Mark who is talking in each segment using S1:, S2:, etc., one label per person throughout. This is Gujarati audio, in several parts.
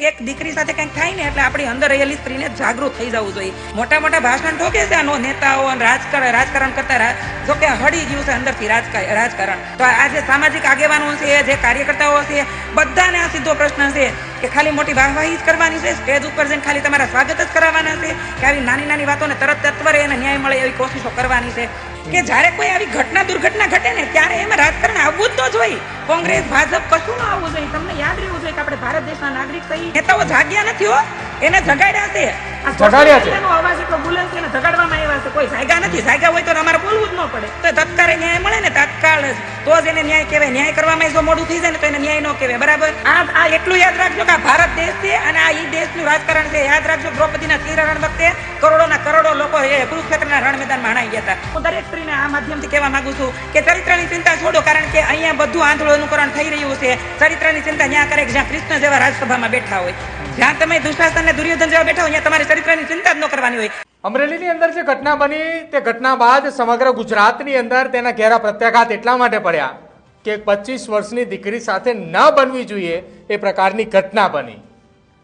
S1: એક દીકરી સાથે કંઈક થાય ને એટલે આપણી અંદર રહેલી સ્ત્રીને જાગૃત થઈ જવું જોઈએ. મોટા મોટા ભાષણ ઠોકે છે આનો નેતાઓ અને રાજકારણ રાજકારણ કરતા જો કે હળી ગયું છે અંદરથી રાજકા- રાજકારણ. તો આ જે સામાજિક આગેવાનો છે, જે કાર્યકર્તાઓ છે, બધાને આ સીધો પ્રશ્ન છે કે ખાલી મોટી વાહવાહી જ કરવાની છે? સ્ટેજ ઉપર જઈને ખાલી તમારા સ્વાગત જ કરાવવાના છે? કે આવી નાની નાની વાતોને તરત તત્વરે એને ન્યાય મળે એવી કોશિશો કરવાની છે? કે જ્યારે કોઈ આવી ઘટના દુર્ઘટના ઘટે ને ત્યારે એમાં રાજકારણ આવવું જ તો જોઈએ. કોંગ્રેસ, ભાજપ કશું ન આવવું જોઈએ. તમને યાદ રહેવું જોઈએ કે આપણે ભારત દેશના નાગરિક થઈ નેતાઓ જાગ્યા નથી હો. એને જગાડ્યા છે. આ
S2: જગાડ્યા છે.
S1: અવાજ એટલો બુલંદ છે ને જગાડવામાં આવ્યા છે. કોઈ જાગ્યા નથી. જાગ્યા હોય તો અમારે બોલવું જ ન પડે. તો તત્કાળ ન્યાય મળે ને? તત્કાળ તો જ એને ન્યાય કહેવાય. ન્યાય કરવામાં જો મોડું થઈ જાય ને તો એને ન્યાય ન કહેવાય. બરાબર? આ આ એટલું યાદ રાખજો કે આ ભારત દેશ છે અને આ ઈ દેશનું રાજકારણ છે. યાદ રાખજો દ્રૌપદીના તીરણ વખતે કરોડોના કરોડો લોકો એ કુરુક્ષેત્રના રણ મેદાનમાં હણાઈ ગયા હતા. હું દરેક સ્ત્રીને આ માધ્યમથી કહેવા માંગુ છું કે ચરિત્રની ચિંતા છોડો કારણ કે અહીંયા બધું આંધળું અનુકરણ થઈ રહ્યું છે. ચરિત્રની ચિંતા ન્યા કરે જ્યાં કૃષ્ણ જેવા રાજસભામાં બેઠા હોય. જ્યાં તમે દુશાસન ને દુર્યોધન જેવા બેઠા હોય તમારે ચરિત્રની ચિંતા જ ન કરવાની હોય.
S2: અમરેલીની અંદર જે ઘટના બની, તે ઘટના બાદ સમગ્ર ગુજરાતની અંદર તેના ઘેરા પ્રત્યાઘાત એટલા માટે પડ્યા કે પચીસ વર્ષની દીકરી સાથે ન બનવી જોઈએ એ પ્રકારની ઘટના બની.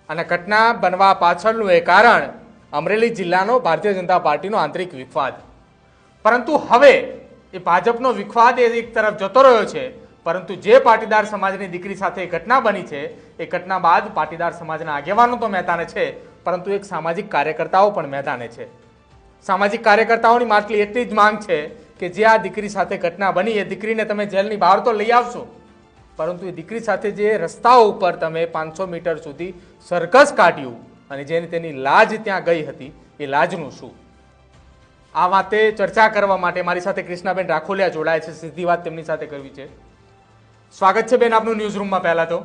S2: અને ઘટના બનવા પાછળનું એ કારણ અમરેલી જિલ્લાનો ભારતીય જનતા પાર્ટીનો આંતરિક વિખવાદ. પરંતુ હવે એ ભાજપનો વિખવાદ એક તરફ જતો રહ્યો છે પરંતુ જે પાટીદાર સમાજની દીકરી સાથે ઘટના બની છે, એ ઘટના બાદ પાટીદાર સમાજના આગેવાનો તો મેદાને છે, પરંતુ એક સામાજિક કાર્યકર્તાઓ પણ મેદાને છે. સામાજિક કાર્યકર્તાઓની માટલી એટલી જ માંગ છે કે જે આ દીકરી સાથે ઘટના બની, એ દીકરીને તમે જેલની બહાર તો લઈ આવશો. પરંતુ એ દીકરી સાથે જે રસ્તાઓ ઉપર તમે પાંચસો મીટર સુધી સરઘસ કાઢ્યું અને જેની તેની લાજ ત્યાં ગઈ હતી, એ લાજનું શું? આ વાતે ચર્ચા કરવા માટે મારી સાથે કૃષ્ણાબેન રાખોલિયા જોડાય છે. સીધી વાત તેમની સાથે કરવી છે. સ્વાગત છે બેન આપનું ન્યૂઝ રૂમમાં પહેલા તો.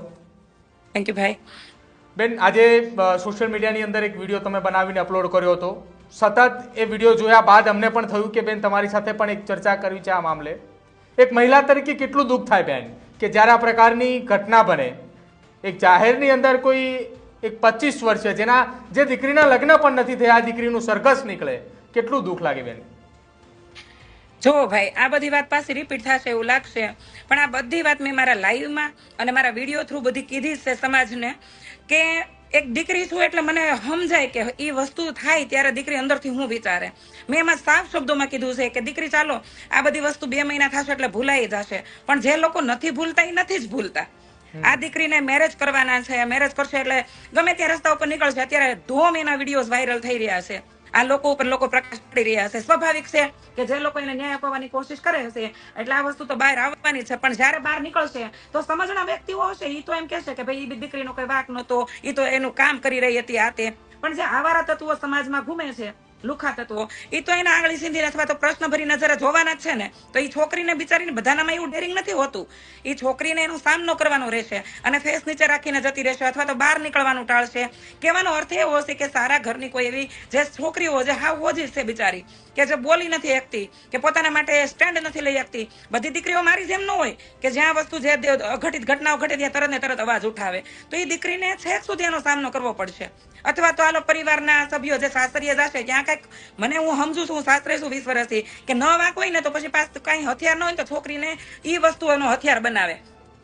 S1: થેન્ક યુ ભાઈ.
S2: બેન આજે સોશિયલ મીડિયાની અંદર એક વીડિયો તમે બનાવીને અપલોડ કર્યો હતો. સતત એ વીડિયો જોયા બાદ અમને પણ થયું કે બેન તમારી સાથે પણ એક ચર્ચા કરવી છે આ મામલે. એક મહિલા તરીકે કેટલું દુઃખ થાય બેન કે જ્યારે આ પ્રકારની ઘટના બને એક જાહેરની અંદર કોઈ એક પચીસ વર્ષે જેના જે દીકરીના લગ્ન પણ નથી થયા આ દીકરીનું સરઘસ નીકળે કેટલું દુઃખ લાગે બેન?
S1: જો ભાઈ આ બધી વાત પાછી રિપીટ થશે એવું લાગશે. પણ આ બધી વાત મેં મારા લાઈવમાં અને મારા વીડિયો થ્રુ બધી કીધી છે સમાજને કે એક દીકરી છું એટલે મને સમજાય કે એ વસ્તુ થાય ત્યારે દીકરી અંદરથી હું વિચારે. મેં એમાં સાફ શબ્દોમાં કીધું છે કે દીકરી ચાલો આ બધી વસ્તુ બે મહિના થશે એટલે ભૂલાઈ જશે. પણ જે લોકો નથી ભૂલતા એ નથી જ ભૂલતા. આ દીકરીને મેરેજ કરવાના છે મેરેજ કરશે એટલે ગમે ત્યાં રસ્તા ઉપર નીકળશે અત્યારે ધોમ એના વિડીયોઝ વાયરલ થઈ રહ્યા છે. આ લોકો ઉપર લોકો પ્રકાશ પાડી રહ્યા છે. સ્વાભાવિક છે કે જે લોકો એને ન્યાય અપાવવાની કોશિશ કરે છે, એટલે આ વસ્તુ તો બહાર આવવાની છે. પણ જ્યારે બહાર નીકળશે, તો સમજણા વ્યક્તિઓ હશે. એ તો એમ કહેશે કે ભાઈ એ દીકરીનો કોઈ વાક નતો એ તો એનું કામ કરી રહી હતી આ પણ જે આવારા તત્વો સમાજમાં ઘૂમે છે લુખા તત્વો એ તો એના આંગળી સીંધીને અથવા તો પ્રશ્ન ભરી નજરે જોવાના જ છે ને. તો એ છોકરીને બિચારીને બધાનામાં એવું ડેરિંગ નથી હોતું. એ છોકરીને એનો સામનો કરવાનો રહેશે અને ફેસ નીચે રાખીને જતી રહેશે અથવા તો બહાર નીકળવાનું ટાળશે. કહેવાનો અર્થ એવો હશે કે સારા ઘરની કોઈ એવી જે છોકરીઓ જે હાવ ઓજી છે બિચારી, કે જે બોલી નથી શકતી, કે પોતાના માટે સ્ટેન્ડ નથી લઈ શકતી. બધી દીકરીઓ મારી જેમ ન હોય કે જ્યાં વસ્તુ જે અઘટિત ઘટનાઓ ઘટે ત્યાં તરત ને તરત અવાજ ઉઠાવે. તો એ દીકરીને છેક સુધી એનો સામનો કરવો પડશે. અથવા તો આલો પરિવારના સભ્યો જે સાસરીએ જશે, ત્યાં કંઈક મને હું સમજુ છું સાસરે છું વીસ વર્ષથી, કે ન વાંક ને તો પછી પાસ કાંઈ હથિયાર ન હોય તો છોકરીને એ વસ્તુઓનો હથિયાર બનાવે.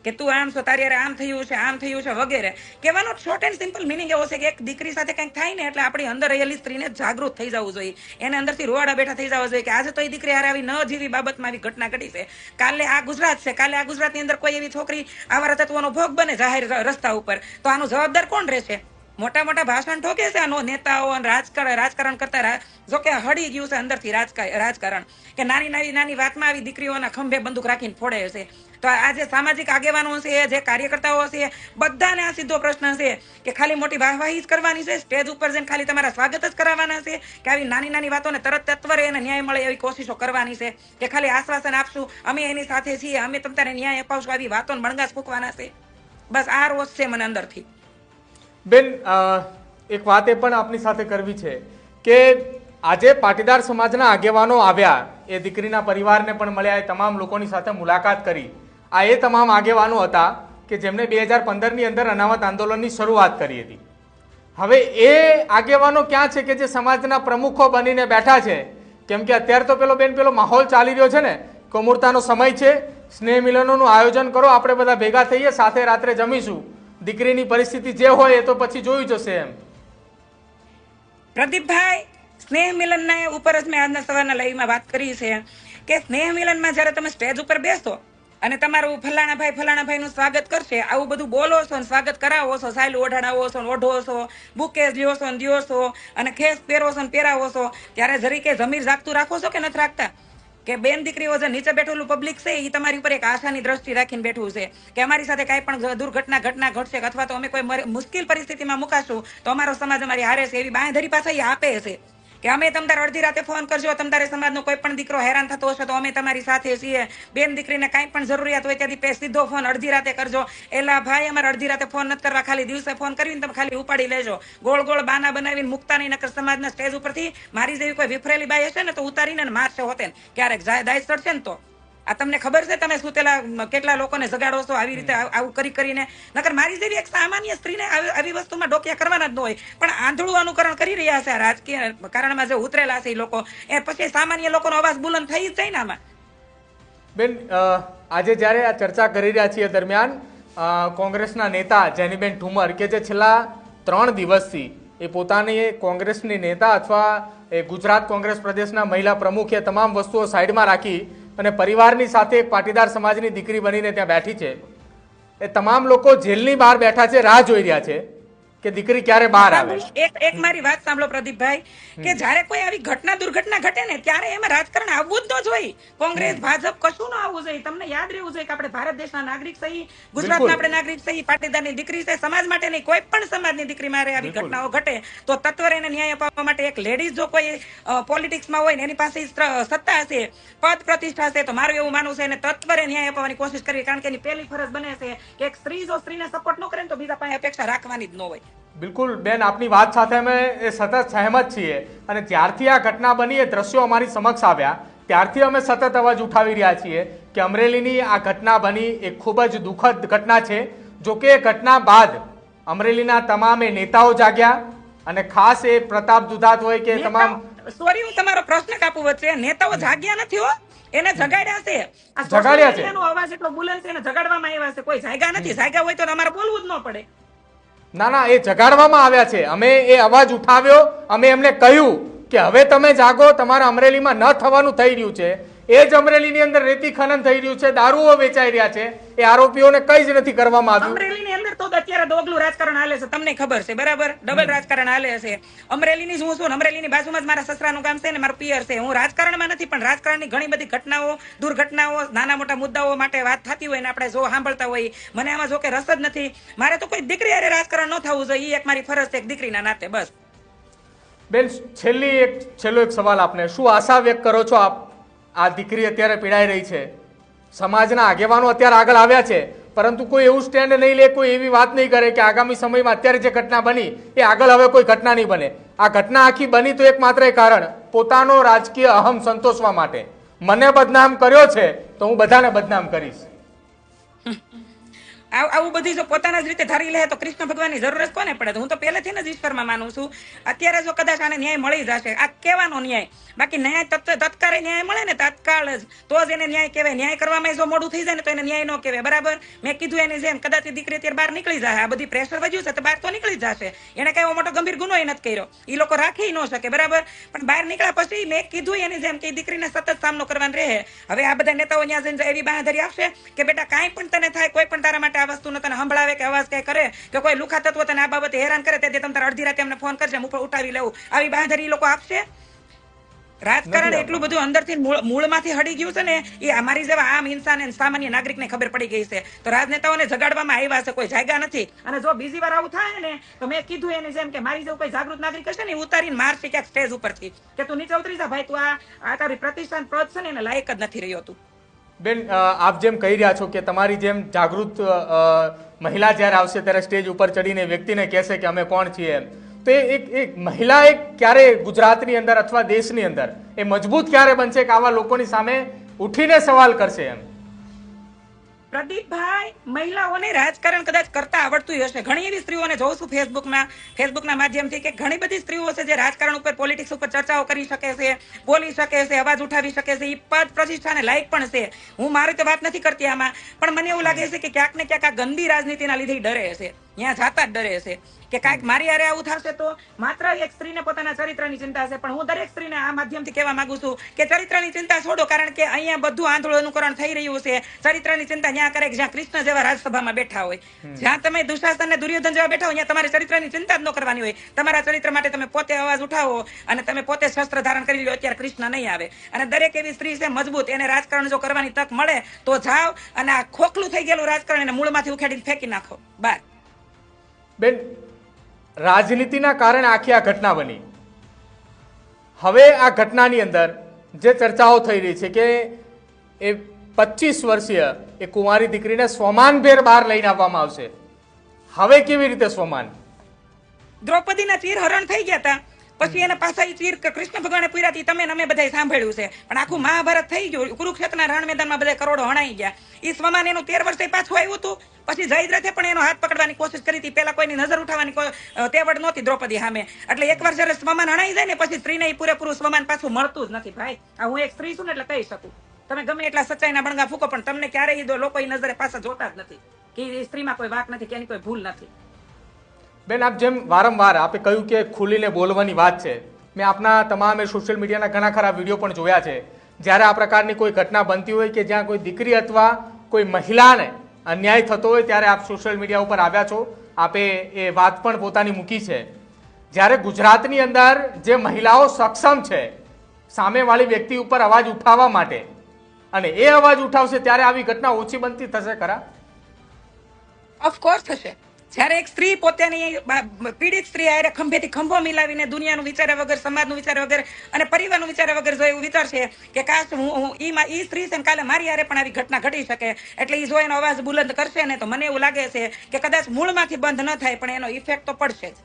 S1: કે તું આમ છો, તારી આમ થયું છે, આમ થયું છે, વગેરે. કહેવાનો શોર્ટ એન્ડ સિમ્પલ મિનિંગ એવો છે કે એક દીકરી સાથે કંઈક થાય ને એટલે આપણી અંદર રહેલી સ્ત્રીને જાગૃત થઈ જવું જોઈએ. એને અંદરથી રોવાડા બેઠા થઈ જવા જોઈએ કે આજે તો એ દીકરી હારે આવી ન જીવી બાબતમાં આવી ઘટના ઘટી છે. કાલે આ ગુજરાત છે, કાલે આ ગુજરાતની અંદર કોઈ એવી છોકરી આવા તત્વોનો ભોગ બને જાહેર રસ્તા ઉપર. તો આનો જવાબદાર કોણ રહેશે? મોટા મોટા ભાષણ ઠોકે છે આનો નેતાઓ અને રાજકારણ રાજકારણ કરતા જો કે હળી ગયું છે અંદરથી રાજકા- રાજકારણ. કે નાની નાની નાની વાતમાં આવી દીકરીઓના ખંભે બંદૂક રાખીને ફોડે છે. તો આ જે સામાજિક આગેવાનો છે, જે કાર્યકર્તાઓ છે, બધાને આ સીધો પ્રશ્ન છે કે ખાલી મોટી વાહવાહી જ કરવાની છે? સ્ટેજ ઉપર જઈને ખાલી તમારા સ્વાગત જ કરાવવાના છે? કે આવી નાની નાની વાતોને તરત તત્વરે એને ન્યાય મળે એવી કોશિશો કરવાની છે? કે ખાલી આશ્વાસન આપશું, અમે એની સાથે છીએ, અમે તમને ન્યાય અપાવશું, આવી વાતોને બણગાસ ફૂંકવાના છે? બસ આ રોષ છે મને અંદરથી.
S2: બેન એક વાત એ પણ આપની સાથે કરવી છે કે આજે પાટીદાર સમાજના આગેવાનો આવ્યા, એ દીકરીના પરિવારને પણ મળ્યા, એ તમામ લોકોની સાથે મુલાકાત કરી. આ એ તમામ આગેવાનો હતા કે જેમણે બે હજાર પંદરની અંદર અનામત આંદોલનની શરૂઆત કરી હતી. હવે એ આગેવાનો ક્યાં છે કે જે સમાજના પ્રમુખો બનીને બેઠા છે? કેમ કે અત્યારે તો પેલો બેન, પેલો માહોલ ચાલી રહ્યો છે ને? કમૂરતાનો સમય છે, સ્નેહ મિલનોનું આયોજન કરો, આપણે બધા ભેગા થઈએ, સાથે રાત્રે જમીશું. દીકરીની પરિસ્થિતિ જે હોય એ તો પછી જોયું જશે એમ.
S1: પ્રદીપભાઈ, સ્નેહ મિલનના ઉપર જ મેં આજના સવારના લાઈવમાં વાત કરી છે કે સ્નેહ મિલનમાં જ્યારે તમે સ્ટેજ ઉપર બેસો અને તમારું ફલાણા ભાઈ ફલાણા ભાઈનું સ્વાગત કરશે, આવું બધું બોલો છો ને સ્વાગત કરાવો છો, સાયલું ઓઢાડાવો છો ઓઢો છો, બુકે લ્યો છો ને દ્યો છો અને ખેસ પહેરો છો ને પહેરાવો છો, ત્યારે જરીકે જમીર જાગતું રાખો છો કે નથી રાખતા? કે બેન દીકરીઓ જે નીચે બેઠેલું પબ્લિક છે એ તમારી ઉપર એક આશાની દ્રષ્ટિ રાખીને બેઠું છે. કે અમારી સાથે કાંઈ પણ દુર્ઘટના, ઘટના ઘટશે અથવા તો અમે કોઈ મુશ્કેલ પરિસ્થિતિમાં મુકાશું, તો અમારો સમાજ અમારી હારે છે, એવી બાંયધરી પાછા એ આપે છે. કે અમે તમ તારે અડધી રાતે ફોન કરજો તમ તારે સમાજનો કોઈ પણ દીકરો હેરાન થતો હશે તો અમે તમારી સાથે છીએ. બેન દીકરીને કાંઈ પણ જરૂરિયાત હોય ત્યાંથી સીધો ફોન અડધી રાતે કરજો. એલા ભાઈ, અમારે અડધી રાતે ફોન નથી કરવા. ખાલી દિવસે ફોન કરીને તમે ખાલી ઉપાડી લેજો. ગોળ ગોળ બાના બનાવીને મુકતા નહીં, નકર સમાજના સ્ટેજ ઉપરથી મારી જેવી કોઈ વિફરેલી બાઈ હશે ને તો ઉતારીને મારશે હોતે ક્યારેક દાય ચડશે ને તો. આ તમને ખબર છે તમે સુતેલા કેટલા લોકોને જગાડો છો આવી રીતે આવું કરી કરીને? નકર મારી જેવી એક સામાન્ય સ્ત્રીને આવી વસ્તુમાં ડોક્યા કરવાના જ ન હોય. પણ આંધળું અનુકરણ કરી રહ્યા છે આ રાજકીય કારણમાં જે ઉતરેલા છે એ લોકો. એ પછી સામાન્ય લોકોનો અવાજ બુલંદ થઈ જ જાય ને આમાં.
S2: બેન આજે જ્યારે આ ચર્ચા કરી રહ્યા છીએ દરમિયાન કોંગ્રેસના નેતા જેનીબેન ઠુમર કે જે છેલ્લા ત્રણ દિવસથી એ પોતાની કોંગ્રેસની નેતા અથવા એ ગુજરાત કોંગ્રેસ પ્રદેશના મહિલા પ્રમુખે તમામ વસ્તુઓ સાઈડમાં રાખી અને પરિવારની સાથે એક પાટીદાર સમાજની દીકરી બનીને ત્યાં બેઠી છે. એ તમામ લોકો જેલની બહાર બેઠા છે, રાહ જોઈ રહ્યા છે. કે દીકરી ક્યારે બહાર આવે
S1: એક એક મારી વાત સાંભળો પ્રદીપભાઈ કે જ્યારે કોઈ આવી ઘટના દુર્ઘટના ઘટે ને ત્યારે એમાં રાજકારણ આવવું જ ન જોઈએ. કોંગ્રેસ ભાજપ કશું ન આવવું જોઈએ. તમને યાદ રહેવું જોઈએ કે આપણે ભારત દેશના નાગરિક સહી ગુજરાતના. આપણે નાગરિક સહી પાટીદારની દીકરી છે સમાજ માટે નહીં કોઈ પણ સમાજની દીકરી મારે આવી ઘટનાઓ ઘટે તો તત્વરે એને ન્યાય અપાવવા માટે એક લેડીઝ જો કોઈ પોલિટિક્સમાં હોય ને એની પાસે સત્તા હશે પદ પ્રતિષ્ઠા છે તો મારું એવું માનવું છે એને તત્વરે ન્યાય અપાવવાની કોશિશ કરવી કારણ કે એની પહેલી ફરજ બને છે કે એક સ્ત્રી જો સ્ત્રીને સપોર્ટ ન કરે તો બીજા પાસે અપેક્ષા રાખવાની જ ન હોય.
S2: બિલકુલ બેન આપની વાત સાથે અમે એ સતત સહેમત છીએ. અને જ્યારથી આ ઘટના બની એ દ્રશ્યો અમારી સમક્ષ આવ્યા ત્યારથી અમે સતત અવાજ ઉઠાવી રહ્યા છીએ કે અમરેલીની આ ઘટના બની એ ખૂબ જ દુઃખદ ઘટના છે. જો કે એ ઘટના બાદ અમરેલીના તમામે નેતાઓ જાગ્યા અને ખાસ એ પ્રતાપ દુધાત હોય કે તમામ
S1: સોરી હું તમારો પ્રશ્ન કાપું વચ્ચે. નેતાઓ જાગ્યા નથી હો. એને જગાડ્યા છે. આ
S2: જગાડ્યા છે.
S1: એનો અવાજ એટલો બુલંદ છે એને જગાડવામાં આવ્યા છે. કોઈ જાગ્યા નથી. જાગ્યા હોય તો તમારે બોલવું જ ન પડે.
S2: ના ના, એ જગાડવામાં આવ્યા છે. અમે એ અવાજ ઉઠાવ્યો, અમે એમને કહ્યું કે હવે તમે જાગો, તમારા અમરેલીમાં ન થવાનું થઈ રહ્યું છે. એ જ અમરેલીની અંદર રેતી ખનન થઈ રહ્યું છે, દારૂઓ વેચાઈ રહ્યા છે. એ આરોપીઓને કઈ જ નથી કરવામાં આવ્યું.
S1: તો અત્યારે દોગલું રાજકારણ હાલે છે તમને ખબર છે બરાબર? ડબલ રાજકારણ હાલે છે. અમરેલીની જ હું છું ને અમરેલીની બાજુમાં જ મારા સસરાનું કામ છે ને મારું પિયર છે. હું રાજકારણમાં નથી પણ રાજકારણની ઘણી બધી ઘટનાઓ દુર્ઘટનાઓ નાના મોટા મુદ્દાઓ માટે વાત થતી હોય ને આપણે જો સાંભળતા હોય મને આમાં જો કે રસ જ નથી. મારે તો કોઈ દીકરી અરે રાજકારણ ન થવું જોઈએ એક મારી ફરજ છે એક દીકરીના નાતે બસ.
S2: બેન છેલ્લી એક છેલ્લો એક સવાલ આપને. શું આશા વ્યક્ત કરો છો આપ? આ દીકરી અત્યારે પીડાઈ રહી છે. સમાજના આગેવાનો અત્યારે આગળ આવ્યા છે. પરંતુ કોઈ એવું સ્ટેન્ડ નહીં લે, કોઈ એવી વાત નહીં કરે કે આગામી સમયમાં અત્યારે જે ઘટના બની, એ આગળ હવે કોઈ ઘટના નહીં બને. આ ઘટના આખી બની તો એકમાત્ર એ કારણ પોતાનો રાજકીય અહમ સંતોષવા માટે. મને બદનામ કર્યો છે તો હું બધાને બદનામ કરીશ.
S1: આવ- બધી જો પોતાના જ રીતે ધારી લે તો કૃષ્ણ ભગવાનની જરૂર કોને પડે? હું તો પહેલેથી જ ઈશ્વરમાં માનું છું. અત્યારે જો કદાચ આને ન્યાય મળી જશે. આ કહેવાનો ન્યાય. બાકી ન્યાય તત્કાળ ન્યાય મળે ને તત્કાળ જ. તો જ એને ન્યાય કહેવાય. ન્યાય કરવામાં જો મોડું થઈ જાય ને તો એને ન્યાય ન કહેવાય. બરાબર? મેં કીધું એની જેમ કદાચ દીકરી અત્યારે બહાર નીકળી જાય આ બધી પ્રેશર વધ્યું છે તો બહાર તો નીકળી જશે. એને કઈ મોટો ગંભીર ગુનો નથી કર્યો. એ લોકો રાખી ન શકે. બરાબર? પણ બહાર નીકળ્યા પછી મેં કીધું એની જેમ કે દીકરીને સતત સામનો કરવાનો રહે. હવે આ બધા નેતાઓ ત્યાં જઈને એવી બાંધરી આપશે કે બેટા કાંઈ પણ તને થાય, કોઈ પણ તારા માટે આ વસ્તુનો તને સંભળાવે કે અવાજ કઈ કરે કે કોઈ લુખા તત્વ તને આ બાબતે હેરાન કરે તે તમે તારા અડધી રાતે એમને ફોન કરજે હું ઉઠાવી લેવું આવી બાંધરી લોકો આપશે? રાજકારણ એટલું બધું અંદરથી મૂળમાંથી હડી ગયું છે ને એ અમારી જેવા આમ ઇન્સાન સામાન્ય નાગરિકને ખબર પડી ગઈ છે. તો રાજનેતાઓને જગાડવામાં આવ્યા છે કોઈ જાગ્યા નથી. અને જો બીજી વાર આવું થાય ને તો મેં કીધું એની જેમ કે મારી જેવું કોઈ જાગૃત નાગરિક હશે ને ઉતારીને મારશે ક્યાંક સ્ટેજ ઉપરથી. કે તું નીચે ઉતરી જા ભાઈ તું આ તારી પ્રતિષ્ઠાન પદ છે ને એને લાયક જ નથી રહ્યો તું.
S2: બેન આપ જેમ કહી રહ્યા છો કે તમારી જેમ જાગૃત મહિલા જ્યારે આવશે ત્યારે સ્ટેજ ઉપર ચડીને વ્યક્તિને કહેશે કે અમે કોણ છીએ એમ. તો એક એક મહિલા એક ક્યારે ગુજરાતની અંદર અથવા દેશની અંદર એ મજબૂત ક્યારે બનશે કે આવા લોકોની સામે ઉઠીને સવાલ કરશે એમ?
S1: પ્રદીપભાઈ, મહિલાઓને રાજકારણ કદાચ કરતા આવડતું હશે. ઘણી એવી સ્ત્રીઓને જોઉં છું ફેસબુકમાં. ફેસબુકના માધ્યમથી કે ઘણી બધી સ્ત્રીઓ છે જે રાજકારણ ઉપર, પોલિટિક્સ ઉપર ચર્ચાઓ કરી શકે છે, બોલી શકે છે, અવાજ ઉઠાવી શકે છે. એ પદ પ્રતિષ્ઠાને લાયક પણ છે. હું મારી તો વાત નથી કરતી આમાં. પણ મને એવું લાગે છે કે ક્યાંક ને ક્યાંક આ ગંદી રાજનીતિના લીધે ડરે છે. ત્યાં જાતા જ ડરે છે. કે કાંઈક મારી હારે આવું થશે તો માત્ર એક સ્ત્રીને પોતાના ચરિત્રની ચિંતા છે પણ હું દરેક સ્ત્રીને આ માધ્યમથી કહેવા માંગુ છું કે ચરિત્રની ચિંતા છોડો કારણ કે અહીંયા બધું આંધળું અનુકરણ થઈ રહ્યું છે. ચરિત્રની ચિંતા જ્યાં કરે જ્યાં કૃષ્ણ જેવા રાજસભામાં બેઠા હોય. જ્યાં તમે દુશાસન અને દુર્યોધન જેવા બેઠા હોય ત્યાં તમારે ચરિત્રની ચિંતા જ ન કરવાની હોય. તમારા ચરિત્ર માટે તમે પોતે અવાજ ઉઠાવો અને તમે પોતે શસ્ત્ર ધારણ કરી લો અત્યારે કૃષ્ણ નહીં આવે. અને દરેક એવી સ્ત્રી છે મજબૂત એને રાજકારણ જો કરવાની તક મળે તો જાઓ અને આ ખોખલું થઈ ગયેલું રાજકારણ એને મૂળમાંથી ઉખેડીને ફેંકી નાખો. બાર
S2: બેન, રાજનીતિના કારણે આખી આ ઘટના બની. હવે આ ઘટનાની અંદર જે ચર્ચાઓ થઈ રહી છે કે એ પચીસ વર્ષીય એ કુંવારી દીકરીને સ્વમાનભેર બહાર લઈને આવવામાં આવશે. હવે કેવી રીતે સ્વમાન?
S1: દ્રૌપદીના ચીર હરણ થઈ ગયા હતા પછી એના પાછા એ તીર કૃષ્ણ ભગવાને પૂર્યા હતી તમે અમે બધાય સાંભળ્યું છે. પણ આખું મહાભારત થઈ ગયું. કુરુક્ષેત્રના રણ મેદાનમાં બધા કરોડો હણાઈ ગયા. એ સ્વમાન એનું તેર વર્ષે પાછું આવ્યું હતું. પછી જયદ્રથે પણ એનો હાથ પકડવાની કોશિશ કરી હતી. પેલા કોઈની નજર ઉઠાવવાની તેવડ નહોતી દ્રૌપદી સામે. એટલે એકવાર જયારે સ્વમાન હણાઈ જાય ને, પછી સ્ત્રીને પૂરેપૂરું સ્વમાન પાછું મળતું જ નથી. ભાઈ, આ હું એક સ્ત્રી છું ને એટલે કહી શકું. તમે ગમે એટલા સચ્ચાઈના બણગા ફૂકો, પણ તમને ક્યારેય લોકો નજરે પાછા જોતા જ નથી. કે એ સ્ત્રીમાં કોઈ વાક નથી, કે એની કોઈ ભૂલ નથી.
S2: બેન, આપ જેમ વારંવાર આપે કહ્યું કે ખુલીને બોલવાની વાત છે, મેં આપના તમામ સોશિયલ મીડિયાના ઘણા ખરા વીડિયો પણ જોયા છે. જ્યારે આ પ્રકારની કોઈ ઘટના બનતી હોય કે જ્યાં કોઈ દીકરી અથવા કોઈ મહિલાને અન્યાય થતો હોય, ત્યારે આપ સોશિયલ મીડિયા ઉપર આવ્યા છો. આપે એ વાત પણ પોતાની મૂકી છે. જ્યારે ગુજરાતની અંદર જે મહિલાઓ સક્ષમ છે, સામેવાળી વ્યક્તિ ઉપર અવાજ ઉઠાવવા માટે, અને એ અવાજ ઉઠાવશે, ત્યારે આવી ઘટના ઓછી બનતી થશે ખરા?
S1: ઓફકોર્સ થશે. જ્યારે એક સ્ત્રી પોતાની પીડિત સ્ત્રી હારે ખંભેથી ખંભો મિલાવીને દુનિયાનું વિચાર્યા વગર, સમાજનું વિચાર્યા વગર અને પરિવારનું વિચાર્યા વગર જો એવું વિચારશે કે કાશ હું હું ઈ સ્ત્રી છે કાલે મારી હારે પણ આવી ઘટના ઘટી શકે. એટલે ઈ જો એનો અવાજ બુલંદ કરશે ને તો મને એવું લાગે છે કે કદાચ મૂળમાંથી બંધ ન થાય, પણ એનો ઇફેક્ટ તો પડશે જ.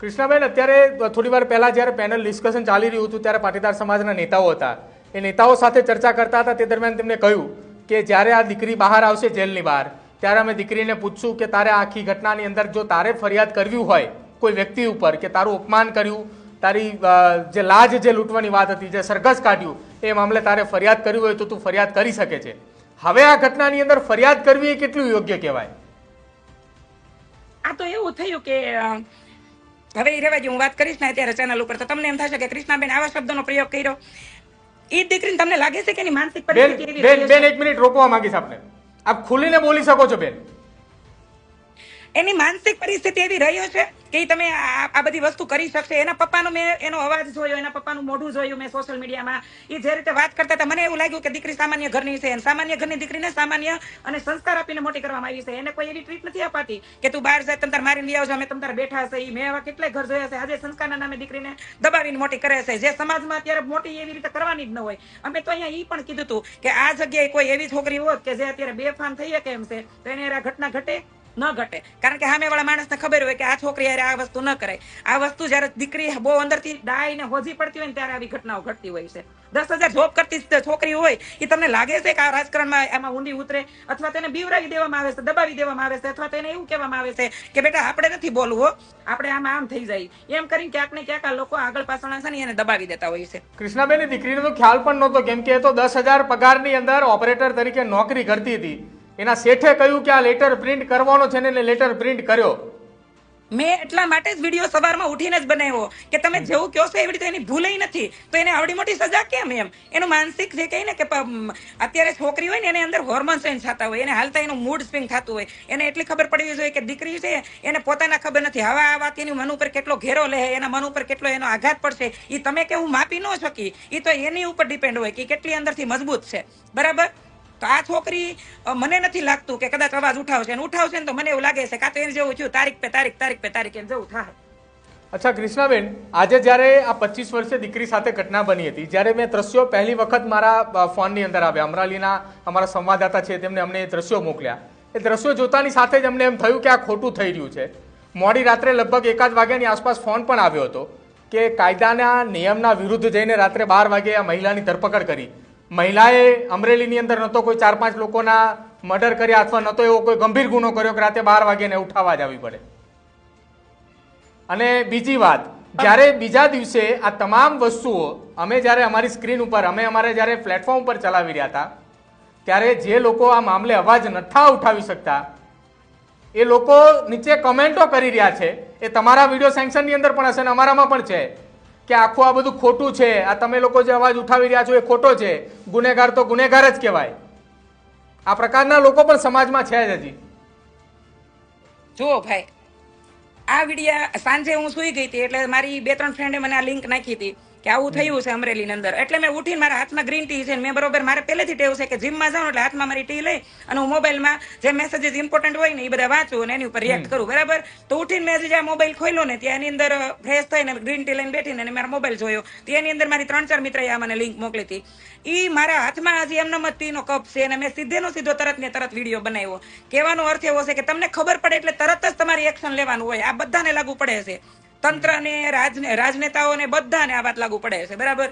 S2: કૃષ્ણાબેન, અત્યારે થોડી વાર પહેલા જ્યારે પેનલ ડિસ્કશન ચાલી રહ્યું હતું, ત્યારે પાટીદાર સમાજના નેતાઓ હતા. એ નેતાઓ સાથે ચર્ચા કરતા હતા, તે દરમિયાન તેમને કહ્યું કે જ્યારે આ દીકરી બહાર આવશે જેલની બહાર ત્યારે અમે દીકરીને પૂછશું કે તારે આખી ઘટનાની અંદર જો તારે ફરિયાદ કરવી હોય કોઈ વ્યક્તિ ઉપર કે તારું અપમાન કર્યું તારી જે લાજ જે લૂંટવાની વાત હતી જે સરઘસ કાઢ્યું એ મામલે તારે ફરિયાદ કરવી હોય તો તું ફરિયાદ કરી શકે છે. હવે આ ઘટનાની અંદર ફરિયાદ કરવી એ કેટલું યોગ્ય કહેવાય?
S1: આ તો એવું થયું કે હવે એ રેવાજી હું વાત કરીશ ને અત્યારે ચેનલ ઉપર તો તમને એમ થશે કે કૃષ્ણાબેન આવા શબ્દનો પ્રયોગ કર્યો. એ દીકરીને તમને લાગે છે કે એની માનસિક
S2: બેન બેન? એક મિનિટ રોકવા માંગીશ આપને. આપ ખુલીને બોલી શકો છો બેન.
S1: એની માનસિક પરિસ્થિતિ એવી રહી હશે કે તમે આ બધી વસ્તુ કરી શકશે. એના પપ્પાનો મેં એનો અવાજ જોયો, એના પપ્પાનું મોઢું જોયું મેં સોશિયલ મીડિયામાં એ જે રીતે વાત કરતા હતા, મને એવું લાગ્યું કે દીકરી સામાન્ય ઘરની છે. સામાન્ય ઘરની દીકરીને સામાન્ય અને સંસ્કાર આપીને મોટી કરવામાં આવી છે. એને કોઈ એવી ટ્રીટ નથી અપાતી કે તું બહાર જાય તમતાર મારીને લઈ આવજો, અમે તમતાર બેઠા એ મેં એવા કેટલાય ઘર જોયા છે. આજે સંસ્કારના નામે દીકરીને દબાવીને મોટી કરે છે. જે સમાજમાં અત્યારે મોટી એવી રીતે કરવાની જ ન હોય. અમે તો અહીંયા એ પણ કીધું હતું કે આ જગ્યાએ કોઈ એવી છોકરી હોત કે જે અત્યારે બેફામ થઈ શકે એમ છે. તો એને ઘટના ઘટે? ન ઘટે. કારણ કે સામે વાળા માણસને ખબર હોય કે આ છોકરી હારે આ વસ્તુ ન કરાય. આ વસ્તુ જ્યારે દીકરી બહુ અંદરથી ડાય ને હોજી પડતી હોય ને ત્યારે આવી ઘટનાઓ ઘટતી હોય છે. દસ હજાર જોબ કરતી છોકરી હોય એ તમને લાગે છે કે આ રાજકારણમાં એમાં ઊંડી ઉતરે? અથવા તેને બીવરાવી દેવામાં આવે છે, દબાવી દેવામાં આવે છે, અથવા તેને એવું કહેવામાં આવે છે કે બેટા, આપણે નથી બોલવું આપણે આમાં આમ થઈ જાય. એમ કરીને ક્યાંક ને ક્યાંક આ લોકો આગળ પાછળ છે ને એને દબાવી દેતા હોય છે.
S2: કૃષ્ણાબેન દીકરીનો તો ખ્યાલ પણ નહોતો, કેમ કે એ તો દસ હજાર પગારની અંદર ઓપરેટર તરીકે નોકરી કરતી હતી. એના શેઠે કહ્યું કે આ લેટર પ્રિન્ટ કરવાનો છે ને એટલે લેટર પ્રિન્ટ કર્યો.
S1: મેં એટલા માટે જ વીડિયો સવારમાં ઉઠીને જ બનાવ્યો કે તમે જેવું કહો છો એવી રીતે એની ભૂલ નથી. તો એને આવડી મોટી સજા કેમ એમ? એનું માનસિક જે કહે ને કે અત્યારે છોકરી હોય ને એને અંદર હોર્મોન્સ ચેન્જ થતા હોય, એને હાલતા એનું મૂડ સ્વિંગ થતું હોય. એને એટલી ખબર પડવી જોઈએ કે દીકરી છે, એને પોતાના ખબર નથી. હવે આ વાત એની મન ઉપર કેટલો ઘેરો લે, એના મન ઉપર કેટલો એનો આઘાત પડશે એ તમે કે હું માપી ન શકી. એ તો એની ઉપર ડિપેન્ડ હોય કે કેટલી અંદરથી મજબૂત છે. બરાબર? તો આ છોકરી મને નથી લાગતું કે કદાચ અવાજ ઉઠાવશે. અને ઉઠાવશે ને તો મને એવું લાગે છે કાં તો એને જેવું થયું, તારીખ પે તારીખ તારીખ પે તારીખ એને જેવું થાય.
S2: અચ્છા, કૃષ્ણાબેન, આજે જ્યારે આ પચીસ વર્ષે દીકરી સાથે ઘટના બની હતી, જ્યારે મેં દ્રશ્યો પહેલી વખત મારા ફોનની અંદર આવ્યા. અમરાલીના અમારા સંવાદદાતા છે, તેમને અમને એ દ્રશ્યો મોકલ્યા. એ દ્રશ્યો જોતાની સાથે જ અમને એમ થયું કે આ ખોટું થઈ રહ્યું છે. મોડી રાત્રે લગભગ એકાદ વાગ્યાની આસપાસ ફોન પણ આવ્યો હતો કે કાયદાના નિયમના વિરુદ્ધ જઈને રાત્રે બાર વાગે આ મહિલાની ધરપકડ કરી. મહિલાએ અમરેલીની અંદર નહોતો કોઈ ચાર પાંચ લોકોના મર્ડર કર્યા અથવા નહોતો એવો કોઈ ગંભીર ગુનો કર્યો કે રાતે બાર વાગે એને ઉઠાવવા જ આવી પડે. અને બીજી વાત, જ્યારે બીજા દિવસે આ તમામ વસ્તુઓ અમે જ્યારે અમારી સ્ક્રીન ઉપર, અમે અમારે જ્યારે પ્લેટફોર્મ પર ચલાવી રહ્યા હતા, ત્યારે જે લોકો આ મામલે અવાજ નથા ઉઠાવી શકતા, એ લોકો નીચે કમેન્ટો કરી રહ્યા છે, એ તમારા વીડિયો સેન્કશનની અંદર પણ હશે અને અમારામાં પણ છે. કે આખું આ બધું ખોટું છે. આ તમે લોકો જે અવાજ ઉઠાવી રહ્યા છો એ ખોટો છે. ગુનેગાર તો ગુનેગાર જ કહેવાય. આ પ્રકારના લોકો પણ સમાજમાં છે જ હજી.
S1: જુઓ ભાઈ, આ વિડીયા સાંજે હું સુઈ ગઈ હતી એટલે મારી બે ત્રણ ફ્રેન્ડે મને આ લિંક નાખી હતી. કે આવું થયું છે અમરેલીની અંદર. એટલે મેં ઉઠીને મારા હાથમાં ગ્રીન ટી છે મેં બરોબર મારે પહેલેથી ટેવ છે કે જીમમાં જાઉં એટલે હાથમાં મારી ટી લઈ અને હું મોબાઈલમાં જે મેસેજીસ ઇમ્પોર્ટન્ટ હોય ને એ બધા વાંચું અને એની ઉપર રિએક્ટ કરું બરાબર? તો ઉઠીને મેં જે મોબાઈલ ખોલ્યો ને ત્યાં એની અંદર ફ્રેશ થઈને ગ્રીન ટી લઈને બેઠીને અને મારા મોબાઈલ જોયો. તેની અંદર મારી ત્રણ ચાર મિત્રએ આ મને લિંક મોકલી હતી. એ મારા હાથમાં હજી એમનો મત ટીનો કપ છે અને મેં સીધેનો સીધો તરત ને તરત વીડિયો બનાવ્યો. કહેવાનો અર્થ એવો છે કે તમને ખબર પડે એટલે તરત જ તમારી એક્શન લેવાનું હોય. આ બધાને લાગુ પડે છે. તંત્રને રાજને રાજનેતાઓને બધાને આ વાત લાગુ પડે છે બરાબર.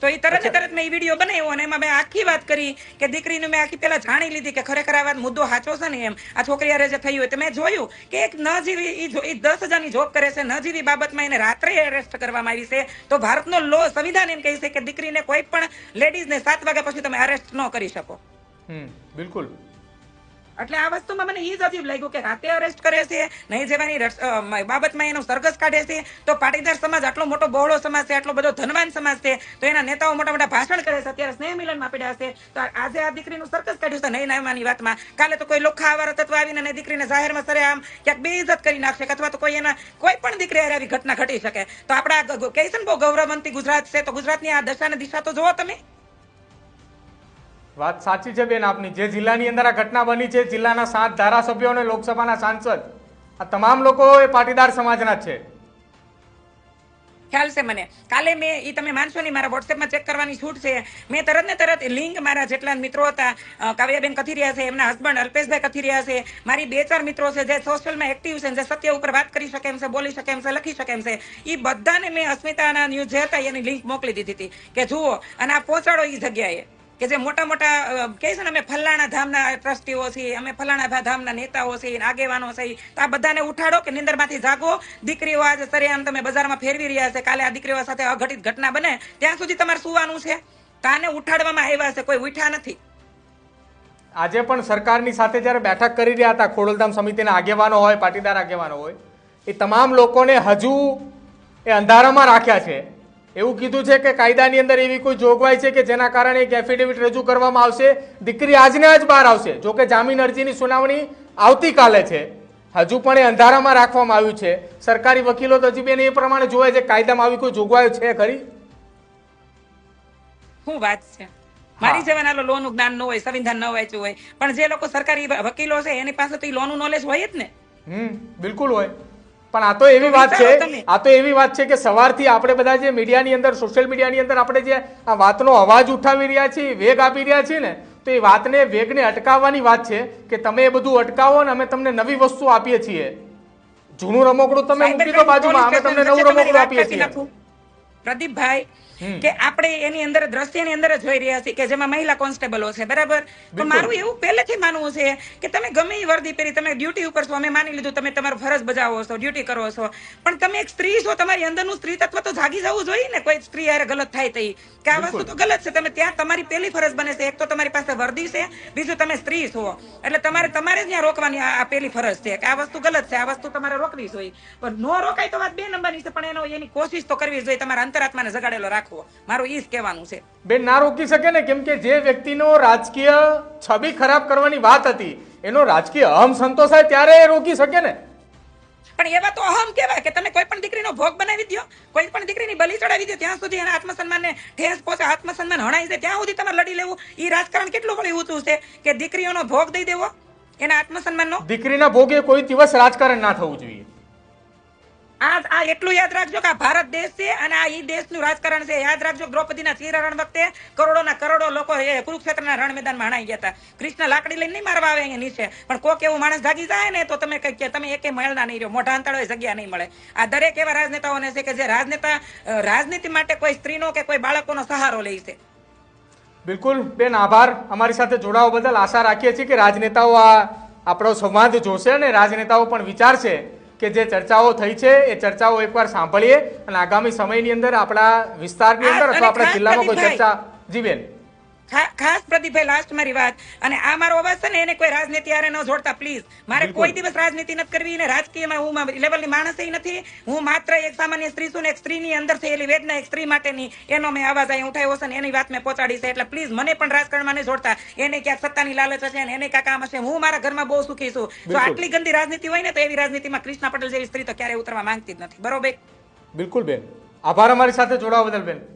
S1: તો એ તરત તરત મેં એ વીડિયો બનાવ્યો અને એમાં મેં આખી વાત કરી કે દીકરીને મેં આખી પેલા જાણી લીધી કે ખરેખર આ વાત મુદ્દો સાચો છે ને એમ. આ છોકરી અરે જે થયું હોય તો મેં જોયું કે એક ન જીવી એ દસ હજારની જોબ કરે છે ન જીવી બાબતમાં એને રાત્રે એરેસ્ટ કરવામાં આવી છે. તો ભારતનો લો સંવિધાન એમ કહે છે કે દીકરીને કોઈ પણ લેડીઝને સાત વાગ્યા પછી તમે અરેસ્ટ ન કરી શકો.
S2: હમ બિલકુલ.
S1: એટલે આ વસ્તુમાં મને ઈ જ અજીબ લાગ્યું કે રાતે અરેસ્ટ કરે છે, નહીં જવાની બાબતમાં એનું સરઘસ કાઢે છે, તો પાટીદાર સમાજ આટલો મોટો બહોળો સમાજ છે, આટલો બધો ધનવાન સમાજ છે, તો એના નેતાઓ મોટા મોટા ભાષણ કરે છે, અત્યારે સ્નેહ મિલનમાં પડ્યા છે, તો આજે આ દીકરીનું સરઘસ કાઢ્યું છે, નહીં નામની વાતમાં. કાલે તો કોઈ લોખા આવા તત્વ આવીને નહીં દીકરીને જાહેરમાં સરે આમ ક્યાંક બેઇજ્જત કરી નાખશે અથવા તો કોઈ એના કોઈ પણ દીકરી આવી ઘટના ઘટી શકે. તો આપણા કહે છે ને બહુ ગૌરવવંતી ગુજરાત છે, તો ગુજરાતની આ દશાને દિશા તો જુઓ તમે.
S2: વાત સાચી છે બેન આપની. જે જિલ્લાની અંદર આ ઘટના બની છે, જિલ્લાના સાત ધારાસભ્યો અને લોકસભાના સાંસદ, આ તમામ લોકો એ પાટીદાર સમાજના છે.
S1: ખ્યાલ છે મને? કાલે મેં એ તમે માનશો નહીં, મારા વોટ્સએપમાં ચેક કરવાની છૂટ છે. મેં તરત ને તરત લિંક મારા જેટલા મિત્રો હતા કાવ્યાબેન કથિરિયા છે, એમના હસબન્ડ અલ્પેશભાઈ કથિરિયા છે, મારી બે ચાર મિત્રો છે જે સોશિયલમાં એક્ટિવ છે જે સત્ય ઉપર વાત કરી શકે એમ છે, બોલી શકે એમ છે, લખી શકે એમ છે એ બધાને મેં અસ્મિતાના ન્યૂઝ જે હતા એની લિંક મોકલી દીધી હતી કે જુઓ, અને આ પહોંચાડો એ જગ્યાએ. કે જે મોટા મોટા કહે છે ને અમે ફલાણા ધામના ટ્રસ્ટીઓ છીએ, અમે ફલાણા ધામના નેતાઓ છીએ આગેવાનો છીએ. તો આ બધાને ઉઠાડો કે નિંદરમાંથી જાગો. દીકરીઓ આજે સરેઆમ તમે બજારમાં ફેરવી રહ્યા છે. કાલે આ દીકરીઓ સાથે અઘટિત ઘટના બને. ત્યાં સુધી તમારે સુવાનું છે. કાને ઉઠાડવામાં આવ્યા છે. કોઈ ઉઠ્યા નથી.
S2: આજે પણ સરકારની સાથે જ્યારે બેઠક કરી રહ્યા હતા, ખોડલધામ સમિતિના આગેવાનો હોય, પાટીદાર આગેવાનો હોય, એ તમામ લોકોને હજુ એ અંધારામાં રાખ્યા છે. એવું કીધું છે કે કાયદાની અંદર એવી કોઈ જોગવાઈ છે કે જેના કારણે એક એફિડેવિટ રજૂ કરવામાં આવશે? દીકરી આજને આજ બહાર આવશે. જો કે જામીન અરજીની સુનાવણી આવતીકાલે છે. હજુ પણ એ અંધારામાં રાખવામાં આવ્યું છે. સરકારી વકીલો તો હજી બેન એ પ્રમાણે જોવે છે કાયદામાં આવી કોઈ જોગવાઈ છે ખરી?
S1: શું વાત છે? મારી જેવા લોનનું જ્ઞાન ન હોય સંવિધાન ન વાંચ્યું હોય. પણ જે લોકો સરકારી વકીલો છે એની પાસે તો લોનું નોલેજ હોય જ ને.
S2: હમ બિલકુલ હોય. પણ આ તો એવી વાત છે આ તો એવી વાત છે કે સવારથી આપણે બધા જે મીડિયાની અંદર સોશિયલ મીડિયાની અંદર આપણે જે આ વાતનો અવાજ ઉઠાવી રહ્યા છીએ વેગ આપી રહ્યા છીએ ને તો એ વાતને વેગને અટકાવવાની વાત છે કે તમે એ બધું અટકાવો ને અમે તમને નવી વસ્તુ આપીએ છીએ. જૂનું રમકડું તમે મૂકી દો બાજુમાં અમે તમને નવું રમકડું આપીએ છીએ.
S1: પ્રદીપભાઈ. કે આપણે એની અંદર દ્રશ્યની અંદર જ જોઈ રહ્યા છીએ કે જેમાં મહિલા કોન્સ્ટેબલો છે બરાબર? તો મારું એવું પહેલેથી માનવું છે કે તમે ગમે એ વર્દી પહેરી તમે ડ્યુટી ઉપર છો અમે માની લીધું તમે તમારું ફરજ બજાવો છો ડ્યુટી કરો છો. પણ તમે એક સ્ત્રી છો તમારી અંદરનું સ્ત્રી તત્વ તો જાગી જવું જોઈએ ને કોઈ સ્ત્રી યારે ગલત થાય તઈ. કે આ વસ્તુ તો ગલત છે તમે ત્યાં તમારી પહેલી ફરજ બને છે. એક તો તમારી પાસે વર્દી છે બીજું તમે સ્ત્રી છો. એટલે તમારે તમારે જ ત્યાં રોકવાની આ પહેલી ફરજ છે કે આ વસ્તુ ગલત છે આ વસ્તુ તમારે રોકવી જોઈએ. પણ નો રોકાય તો વાત બે નંબરની છે પણ એનો એની કોશિશ તો કરવી જોઈએ તમારા અંતરાત્માને જગાડેલો રાખવો. મારું ઈ જ કહેવાનું છે.
S2: બેન ના રોકી શકે ને? કેમ કે જે વ્યક્તિનો રાજકીય છબી ખરાબ કરવાની વાત હતી એનો રાજકીય અહમ સંતોષાય ત્યારે એ રોકી શકે ને?
S1: પણ એવા તો અહમ કહેવાય કે તમે કોઈ પણ દીકરીનો ભોગ બનાવી દો કોઈ પણ દીકરીની બલી ચડાવી દો ત્યાં સુધી એના આત્મસન્માનને ઠેસ પહોંચે આત્મસન્માન હણાઈ જાય ત્યાં સુધી તમારે લડી લેવું. એ રાજકારણ કેટલું વળી ઊંચું છે કે દીકરીઓનો ભોગ દઈ દેવો એના આત્મસન્માનનો?
S2: દીકરીના ભોગે કોઈ દિવસ રાજકારણ ના થવું જોઈએ.
S1: આ આ એટલું યાદ રાખજો કે આ ભારત દેશ છે અને આ ઈ દેશનું રાજકારણ છે. યાદ રાખજો દ્રૌપદીના ચીરહરણ વખતે કરોડોના કરોડો લોકો એ કુરુક્ષેત્રના રણ મેદાનમાં હણાઈ ગયા હતા. કૃષ્ણ લાકડી લઈને નહીં મારવા આવે અહીંયા નીચે. પણ કોક એવું માણસ ભાગી જાય ને તો તમે કઈ તમે એકે મળના નહીં રહ્યો. મોઢા અંતળે જગ્યા નહીં મળે. આ દરેક એવા રાજનેતાઓને છે કે જે રાજનેતા રાજનીતિ માટે કોઈ સ્ત્રીનો કે કોઈ બાળકોનો સહારો લે છે.
S2: બિલકુલ. બેન, આભાર. અમારી સાથે જોડાવા બદલ આશા રાખીએ છીએ કે રાજનેતાઓ આ આપણો સંવાદ જોશે અને રાજનેતાઓ પણ વિચારશે. કે જે ચર્ચાઓ થઈ છે એ ચર્ચાઓ એકવાર સાંભળીએ અને આગામી સમયની અંદર આપણા વિસ્તારની અંદર અથવા આપણા જિલ્લામાં કોઈ ચર્ચા. જી બેન.
S1: ખા- ખાસ પ્રદીપભાઈ લાસ્ટ મારી વાત. અને આ મારો અવાજ છે ને એને કોઈ રાજનીતિ આરે ન જોડતા પ્લીઝ મારે કોઈ દિવસ રાજનીતિ નથી કરવી ને રાજકીયમાં હું લેવલની માણસ નથી. હું માત્ર એક સામાન્ય સ્ત્રી છું ને એક સ્ત્રીની અંદર થયેલી વેદના એક સ્ત્રી માટેની એનો મેં અવાજ અહીં ઉઠાવ્યો છે ને એની વાત મેં પહોંચાડી છે. એટલે પ્લીઝ મને પણ રાજકારણમાં નહીં જોડતા. એને ક્યાંક સત્તાની લાલચ હશે ને એને ક્યાં કામ હશે. હું મારા ઘરમાં બહુ સુખી છું. જો આટલી ગંદી રાજનીતિ હોય ને તો એવી રાજનીતિમાં કૃષ્ણા પટેલ જેવી સ્ત્રી તો ક્યારેય ઉતરવા માંગતી જ નથી. બરોબર?
S2: બિલકુલ બેન. આભાર અમારી સાથે જોડાવા બદલ બેન.